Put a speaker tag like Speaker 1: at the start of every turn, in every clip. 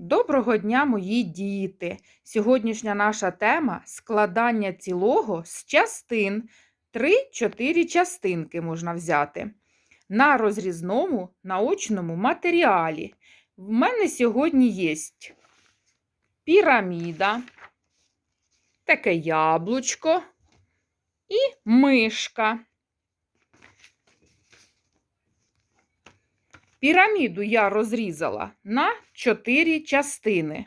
Speaker 1: Доброго дня, мої діти! Сьогоднішня наша тема складання цілого з частин. Три-чотири частинки можна взяти на розрізному наочному матеріалі. В мене сьогодні є піраміда, таке яблучко і мишка. Піраміду я розрізала на чотири частини.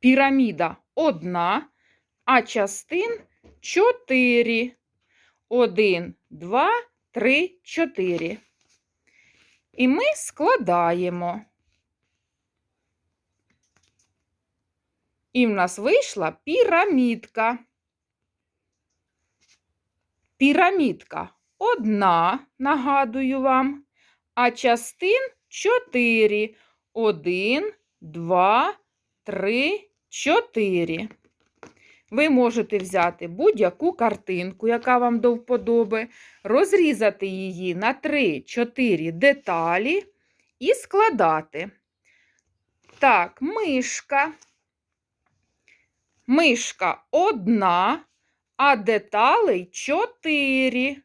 Speaker 1: Піраміда одна, а частин чотири. Один, два, три, чотири. І ми складаємо. І в нас вийшла пірамідка. Пірамідка одна, нагадую вам, а частин чотири. Один, два, три, чотири. Ви можете взяти будь-яку картинку, яка вам до вподоби, розрізати її на 3-4 деталі і складати. Так, мишка. Мишка одна, а деталей чотири.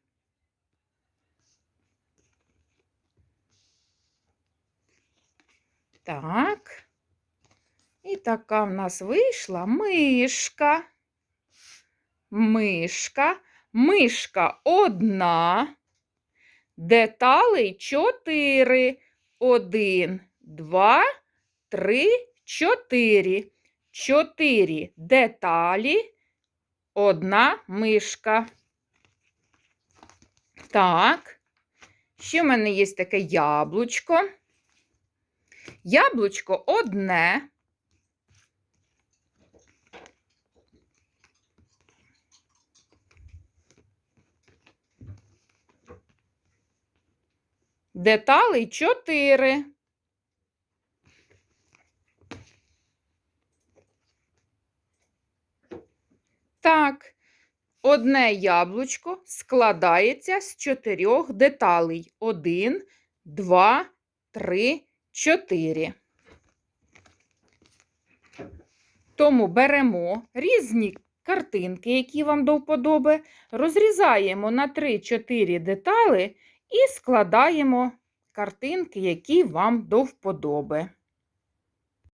Speaker 1: Так. І така в нас вийшла мишка. Мишка. Мишка одна. Деталей чотири. Один, два, три, чотири. Чотири деталі. Одна мишка. Так. Ще в мене є таке яблучко. Яблучко одне. Деталей чотири. Так, одне яблучко складається з чотирьох деталей. Один, два, три, чотири. Тому беремо різні картинки, які вам до вподоби, розрізаємо на 3-4 деталі і складаємо картинки, які вам до вподоби.